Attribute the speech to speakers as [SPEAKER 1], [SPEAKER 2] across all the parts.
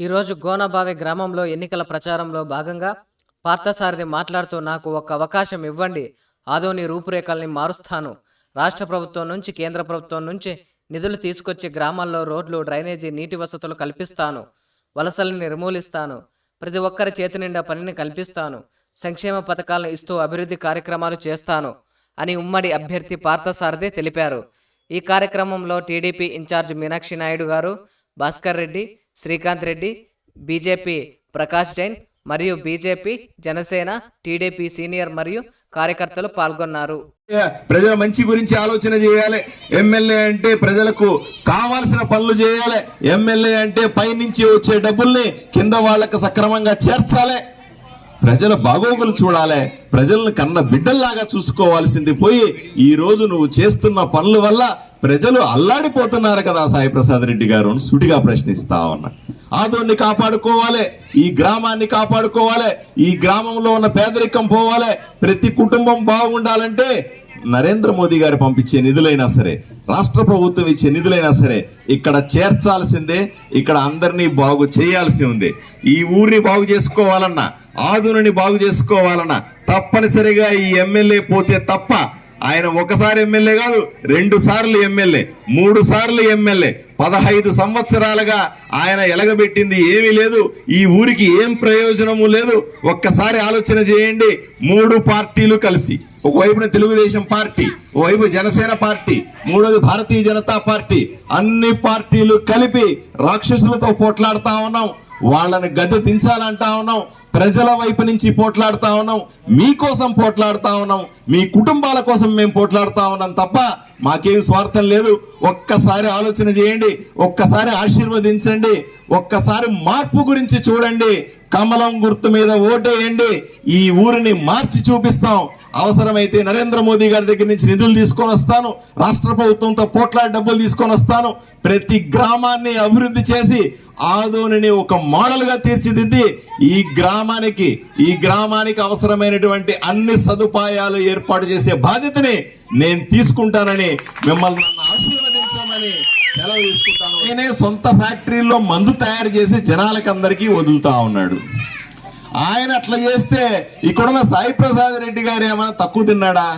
[SPEAKER 1] ఈరోజు గోనబావి గ్రామంలో ఎన్నికల ప్రచారంలో భాగంగా పార్థసారథి మాట్లాడుతూ నాకు ఒక అవకాశం ఇవ్వండి. ఆదోని రూపురేఖల్ని మారుస్తాను. రాష్ట్ర ప్రభుత్వం నుంచి కేంద్ర ప్రభుత్వం నుంచి నిధులు తీసుకొచ్చి గ్రామాల్లో రోడ్లు డ్రైనేజీ నీటి వసతులు కల్పిస్తాను. వలసల్ని నిర్మూలిస్తాను. ప్రతి ఒక్కరి చేతి నిండా పనిని కల్పిస్తాను. సంక్షేమ పథకాలను ఇస్తూ అభివృద్ధి కార్యక్రమాలు చేస్తాను అని ఉమ్మడి అభ్యర్థి పార్థసారథి తెలిపారు. ఈ కార్యక్రమంలో TDP in charge Meenakshi Naidu garu Bhaskar Reddy Srikanth Reddy BJP Prakash Jain మరియు బీజేపీ జనసేన టీడీపీ సీనియర్ మరియు కార్యకర్తలు పాల్గొన్నారు.
[SPEAKER 2] ప్రజల మంచి గురించి ఆలోచన చేయాలి. ఎమ్మెల్యే అంటే ప్రజలకు కావాల్సిన పనులు చేయాలి. ఎమ్మెల్యే అంటే పైనుంచి వచ్చే డబ్బుల్ని కింద వాళ్ళకు సక్రమంగా చేర్చాలి. ప్రజల బాగోగులు చూడాలి. ప్రజలను కన్న బిడ్డల్లాగా చూసుకోవాల్సింది పోయి ఈ రోజు నువ్వు చేస్తున్న పనుల వల్ల ప్రజలు అల్లాడిపోతున్నారు కదా సాయి ప్రసాద్ రెడ్డి గారు సుటిగా ప్రశ్నిస్తా ఉన్నా. ఆదోన్ని కాపాడుకోవాలి ఈ గ్రామాన్ని కాపాడుకోవాలి ఈ గ్రామంలో ఉన్న పేదరికం పోవాలి ప్రతి కుటుంబం బాగుండాలంటే నరేంద్ర మోదీ గారు పంపించే నిధులైనా సరే రాష్ట్ర ప్రభుత్వం ఇచ్చే నిధులైనా సరే ఇక్కడ చేర్చాల్సిందే ఇక్కడ అందరినీ బాగు చేయాల్సి ఉంది. ఈ ఊరిని బాగు చేసుకోవాలన్నా ఆదుని బాగు చేసుకోవాలన్నా తప్పనిసరిగా ఈ ఎమ్మెల్యే పోతే తప్ప ఆయన ఒకసారి ఎమ్మెల్యే కాదు రెండు సార్లు ఎమ్మెల్యే మూడు సార్లు ఎమ్మెల్యే. పదహైదు సంవత్సరాలుగా ఆయన ఎలగబెట్టింది ఏమీ లేదు ఈ ఊరికి ఏం ప్రయోజనము లేదు. ఒక్కసారి ఆలోచన చేయండి మూడు పార్టీలు కలిసి. ఒకవైపున తెలుగుదేశం పార్టీ ఓవైపు జనసేన పార్టీ మూడోది భారతీయ జనతా పార్టీ. అన్ని పార్టీలు కలిపి రాక్షసులతో పోట్లాడుతా ఉన్నాం వాళ్ళని గద్దె దించాలంటా ఉన్నాం ప్రజల వైపు నుంచి పోట్లాడుతా ఉన్నాం. మీకోసం పోట్లాడుతా ఉన్నాం. మీ కుటుంబాల కోసం మేము పోట్లాడుతా ఉన్నాం తప్ప మాకేం స్వార్థం లేదు. ఒక్కసారి ఆలోచన చేయండి. ఒక్కసారి ఆశీర్వదించండి. ఒక్కసారి మార్పు గురించి చూడండి. కమలం గుర్తు మీద ఓటేయండి. ఈ ఊరిని మార్చి చూపిస్తాం. అవసరమైతే నరేంద్ర మోదీ గారి దగ్గర నుంచి నిధులు తీసుకొని వస్తాను. రాష్ట్ర ప్రభుత్వంతో పోట్లాడి డబ్బులు తీసుకొని వస్తాను. ప్రతి గ్రామాన్ని అభివృద్ధి చేసి ఆదోనిని ఒక మోడల్గా తీర్చిదిద్ది ఈ గ్రామానికి ఈ గ్రామానికి అవసరమైనటువంటి అన్ని సదుపాయాలు ఏర్పాటు చేసే బాధ్యతని నేను తీసుకుంటానని మిమ్మల్ని నన్ను ఆశీర్వదించమని సెలవు తీసుకుంటాను. నేనే సొంత ఫ్యాక్టరీలో మందు తయారు చేసి జనాలకి అందరికీ వదులుతా ఉన్నాడు. ఆయన అట్లా చేస్తే ఇక్కడున్న సాయి ప్రసాద్ రెడ్డి గారు ఏమైనా తక్కువ తిన్నాడా?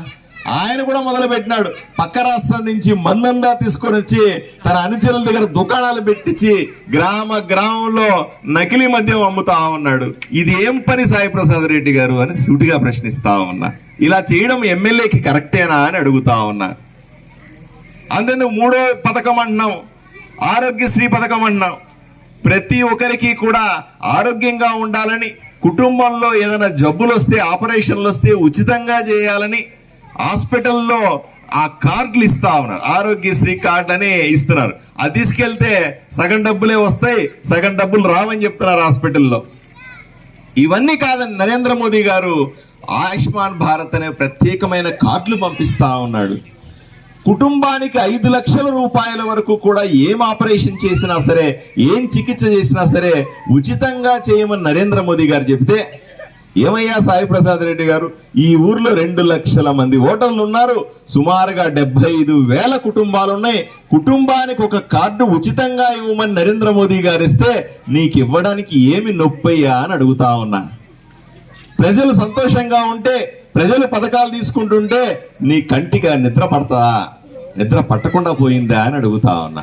[SPEAKER 2] ఆయన కూడా మొదలు పెట్టినాడు పక్క రాష్ట్రం నుంచి మందంగా తీసుకొని వచ్చి తన అనుచరుల దగ్గర దుకాణాలు పెట్టించి గ్రామ గ్రామంలో నకిలీ మద్యం అమ్ముతా ఉన్నాడు. ఇది ఏం పని సాయి ప్రసాద్ రెడ్డి గారు అని సూటిగా ప్రశ్నిస్తా ఉన్నా. ఇలా చేయడం ఎమ్మెల్యేకి కరెక్టేనా అని అడుగుతా ఉన్నా. అందుకు మూడో పథకం అంటున్నాం. ఆరోగ్యశ్రీ పథకం అంటున్నాం. ప్రతి ఒక్కరికి కూడా ఆరోగ్యంగా ఉండాలని కుటుంబంలో ఏదైనా జబ్బులు వస్తే ఆపరేషన్లు వస్తే ఉచితంగా చేయాలని హాస్పిటల్లో ఆ కార్డులు ఇస్తా ఉన్నారు. ఆరోగ్యశ్రీ కార్డు అని ఇస్తున్నారు. అది తీసుకెళ్తే సగం డబ్బులే వస్తాయి సగం డబ్బులు రావని చెప్తున్నారు హాస్పిటల్లో. ఇవన్నీ కాదని నరేంద్ర మోదీ గారు ఆయుష్మాన్ భారత్ అనే ప్రత్యేకమైన కార్డులు పంపిస్తా ఉన్నాడు. కుటుంబానికి ఐదు లక్షల రూపాయల వరకు కూడా ఏం ఆపరేషన్ చేసినా సరే ఏం చికిత్స చేసినా సరే ఉచితంగా చేయమని నరేంద్ర మోదీ గారు చెబితే ఏమయ్యా సాయి ప్రసాద్ రెడ్డి గారు? ఈ ఊర్లో రెండు లక్షల మంది ఓటర్లు ఉన్నారు. సుమారుగా డెబ్బై ఐదు వేల కుటుంబాలు ఉన్నాయి. కుటుంబానికి ఒక కార్డు ఉచితంగా ఇవ్వమని నరేంద్ర మోదీ గారు ఇస్తే నీకు ఇవ్వడానికి ఏమి నొప్పయ్యా అని అడుగుతా ఉన్నా. ప్రజలు సంతోషంగా ఉంటే ప్రజలు పథకాలు తీసుకుంటుంటే నీ కంటిగా నిద్ర పడతా. నిద్ర పట్టకుండా పోయిందా అని అడుగుతా ఉన్నా.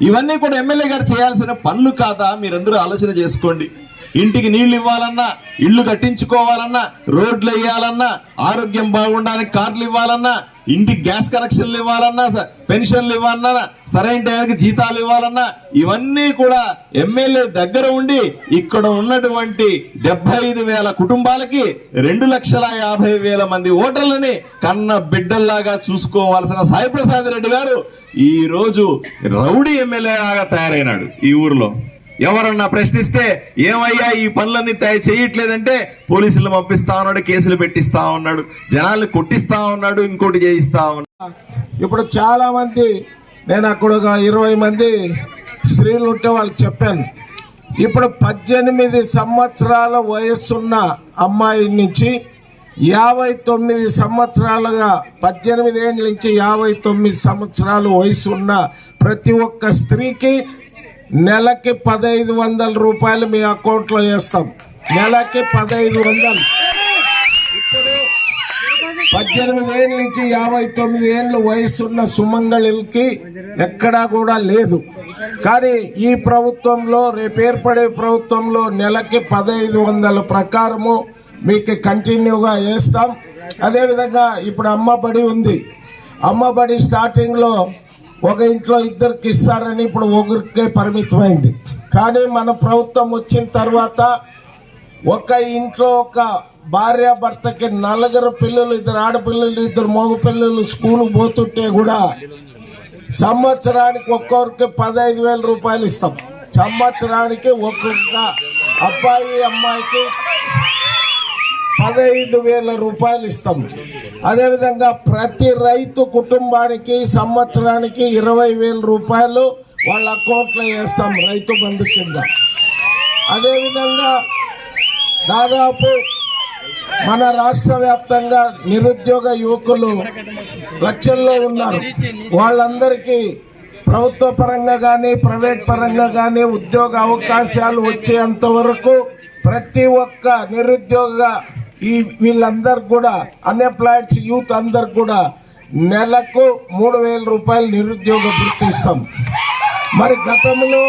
[SPEAKER 2] ఇవన్నీ కూడా ఎమ్మెల్యే గారు చేయాల్సిన పనులు కాదా? మీరందరూ ఆలోచన చేసుకోండి. ఇంటికి నీళ్ళు ఇవ్వాలన్నా ఇల్లు కట్టించుకోవాలన్నా రోడ్లు వేయాలన్నా ఆరోగ్యం బాగుండడానికి కార్లు ఇవ్వాలన్నా ఇంటికి గ్యాస్ కనెక్షన్లు ఇవ్వాలన్నా స- పెన్షన్లు ఇవ్వాలన్నా సరైన టైంకి జీతాలు ఇవ్వాలన్నా ఇవన్నీ కూడా ఎమ్మెల్యే దగ్గర ఉండి ఇక్కడ ఉన్నటువంటి డెబ్బై ఐదు వేల కుటుంబాలకి రెండు లక్షల యాభై వేల మంది ఓటర్లని కన్న బిడ్డల్లాగా చూసుకోవాల్సిన సాయిప్రసాద్ రెడ్డి గారు ఈరోజు రౌడీ ఎమ్మెల్యేలాగా తయారైనాడు ఈ ఊరిలో. ఎవరన్నా ప్రశ్నిస్తే ఏమయ్యా ఈ పనులన్నీ తయారు చేయట్లేదంటే పోలీసులు పంపిస్తా ఉన్నాడు కేసులు పెట్టిస్తా ఉన్నాడు జనాల్ని కొట్టిస్తా ఉన్నాడు ఇంకోటి చేయిస్తా ఉన్నాడు.
[SPEAKER 3] ఇప్పుడు చాలా మంది నేను అక్కడ ఒక ఇరవై మంది స్త్రీలు ఉంటే వాళ్ళకి చెప్పాను. ఇప్పుడు పద్దెనిమిది సంవత్సరాల వయస్సున్న అమ్మాయి నుంచి యాభై తొమ్మిది సంవత్సరాలుగా పద్దెనిమిది ఏళ్ళ నుంచి యాభై తొమ్మిది సంవత్సరాలు వయసు ఉన్న ప్రతి ఒక్క స్త్రీకి నెలకి పదహైదు వందల రూపాయలు మీ అకౌంట్లో వేస్తాం. నెలకి పదహైదు వందలు. ఇప్పుడు పద్దెనిమిది ఏళ్ళ నుంచి యాభై తొమ్మిది ఏళ్ళు వయసున్న సుమంగళికి ఎక్కడా కూడా లేదు. కానీ ఈ ప్రభుత్వంలో రేపు ఏర్పడే ప్రభుత్వంలో నెలకి పదహైదు వందల ప్రకారము మీకు కంటిన్యూగా వేస్తాం. అదేవిధంగా ఇప్పుడు అమ్మబడి ఉంది. అమ్మబడి స్టార్టింగ్లో ఒక ఇంట్లో ఇద్దరికి ఇస్తారని ఇప్పుడు ఒకరికే పరిమితమైంది. కానీ మన ప్రభుత్వం వచ్చిన తర్వాత ఒక ఇంట్లో ఒక భార్య భర్తకి నలుగురు పిల్లలు ఇద్దరు ఆడపిల్లలు ఇద్దరు మగ పిల్లలు స్కూల్ పోతుంటే కూడా సంవత్సరానికి ఒక్కొక్కరికి పదహైదు వేల రూపాయలు ఇస్తాం. సంవత్సరానికి ఒక్కొక్క అబ్బాయి అమ్మాయికి పదహైదు వేల రూపాయలు ఇస్తాం. అదేవిధంగా ప్రతి రైతు కుటుంబానికి సంవత్సరానికి ఇరవై వేల రూపాయలు వాళ్ళ అకౌంట్లో వేస్తాం రైతు బంధు కింద. అదేవిధంగా దాదాపు మన రాష్ట్ర వ్యాప్తంగా నిరుద్యోగ యువకులు లక్షల్లో ఉన్నారు. వాళ్ళందరికీ ప్రభుత్వ పరంగా కానీ ప్రైవేట్ పరంగా కానీ ఉద్యోగ అవకాశాలు వచ్చేంత వరకు ప్రతి ఒక్క నిరుద్యోగ ఈ వీళ్ళందరికి కూడా అన్ఎంప్లాయిడ్స్ యూత్ అందరికి కూడా నెలకు మూడు వేల రూపాయలు నిరుద్యోగ గుర్తిస్తాం. మరి గతంలో